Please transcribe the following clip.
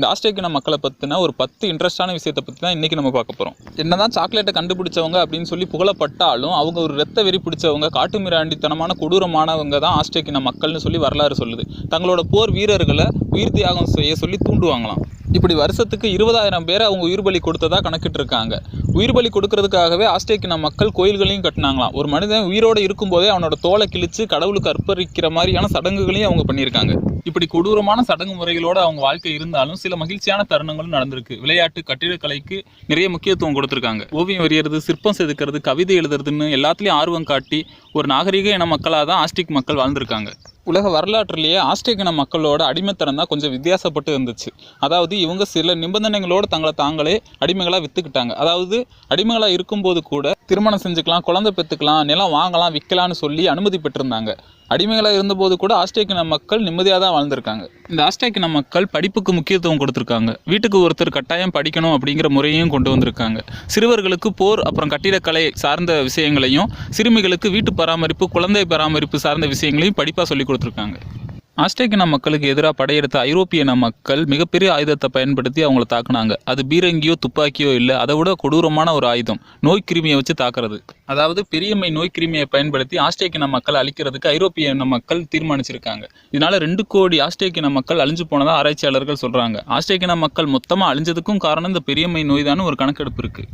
இந்த ஆஸ்ட்ரேக்கின மக்களை பற்றின ஒரு பத்து இன்ட்ரெஸ்டான விஷயத்தை பற்றி தான் இன்றைக்கி நம்ம பார்க்க போகிறோம் என்னதான் சாக்லேட்டை கண்டுபிடிச்சவங்க அப்படின்னு சொல்லி புகழப்பட்டாலும் அவங்க ஒரு ரத்த வெறி பிடிச்சவங்க காட்டுமிராண்டித்தனமான கொடூரமானவங்க தான் ஆஸ்ட்ரேக்கின மக்கள்னு சொல்லி வரலாறு சொல்லுது. தங்களோட போர் வீரர்களை உயிர் தியாகம் செய்ய சொல்லி தூண்டுவாங்களாம். இப்படி வருஷத்துக்கு இருபதாயிரம் பேரை அவங்க உயிர் பலி கொடுத்ததா கணக்கிட்டு இருக்காங்க உயிர் பலி கொடுக்கறதுக்காகவே ஆஸ்திரேலியா மக்கள் கோயில்களையும் கட்டினாங்களாம். ஒரு மனிதன் உயிரோடு இருக்கும்போதே அவனோட தோலை கிழிச்சு கடவுளுக்கு அர்ப்பணிக்கிற மாதிரியான சடங்குகளையும் அவங்க பண்ணியிருக்காங்க. இப்படி கொடூரமான சடங்கு முறைகளோடு அவங்க வாழ்க்கை இருந்தாலும் சில மகிழ்ச்சியான தருணங்களும் நடந்திருக்கு. விளையாட்டு கட்டிடக்கலைக்கு நிறைய முக்கியத்துவம் கொடுத்துருக்காங்க. ஓவியம் வரைகிறது சிற்பம் செதுக்கிறது கவிதை எழுதுறதுன்னு எல்லாத்துலேயும் ஆர்வம் காட்டி ஒரு நாகரிக இன மக்களாக தான் ஆஸ்டிக் மக்கள் வாழ்ந்திருக்காங்க. உலக வரலாற்றிலேயே ஆஸ்ட்ரேக்கின மக்களோட அடிமைத்தனம் தான் கொஞ்சம் வித்தியாசப்பட்டு இருந்துச்சு. அதாவது இவங்க சில நிபந்தனைகளோடு தங்களை தாங்களே அடிமைகளாக விற்றுக்கிட்டாங்க அதாவது அடிமைகளாக இருக்கும்போது கூட திருமணம் செஞ்சுக்கலாம் குழந்தை பெற்றுக்கலாம் நிலம் வாங்கலாம் விற்கலாம்னு சொல்லி அனுமதி பெற்றிருந்தாங்க. அடிமைகளாக இருந்தபோது கூட ஆஸ்ட்ரேக்கின மக்கள் நிம்மதியாக தான் வாழ்ந்திருக்காங்க. இந்த ஆஸ்ட்ரேக்கின மக்கள் படிப்புக்கு முக்கியத்துவம் கொடுத்துருக்காங்க. வீட்டுக்கு ஒருத்தர் கட்டாயம் படிக்கணும் அப்படிங்கிற முறையையும் கொண்டு வந்திருக்காங்க. சிறுவர்களுக்கு போர் அப்புறம் கட்டிடக்கலை சார்ந்த விஷயங்களையும் சிறுமிகளுக்கு வீட்டு பராமரிப்பு குழந்தை பராமரிப்பு சார்ந்த விஷயங்களையும் படிப்பாக சொல்லி கொடுத்துருக்காங்க. ஆஸ்ட்ரேக்கின மக்களுக்கு எதிராக படையெடுத்த ஐரோப்பியன மக்கள் மிகப்பெரிய ஆயுதத்தை பயன்படுத்தி அவங்கள தாக்குனாங்க. அது பீரங்கியோ துப்பாக்கியோ இல்லை அதை விட கொடூரமான ஒரு ஆயுதம். நோய் கிருமியை வச்சு தாக்குறது. அதாவது பெரியம்மை நோய் கிருமியை பயன்படுத்தி ஆஸ்ட்ரேக்கின மக்கள் அழிக்கிறதுக்கு ஐரோப்பியன மக்கள் தீர்மானிச்சிருக்காங்க. இதனால ரெண்டு கோடி ஆஸ்ட்ரேக்கின மக்கள் அழிஞ்சு போனதாக ஆராய்ச்சியாளர்கள் சொல்றாங்க. ஆஸ்ட்ரேக்கின மக்கள் மொத்தமாக அழிஞ்சதுக்கும் காரணம் இந்த பெரியம்மை நோய் ஒரு கணக்கெடுப்பு இருக்கு.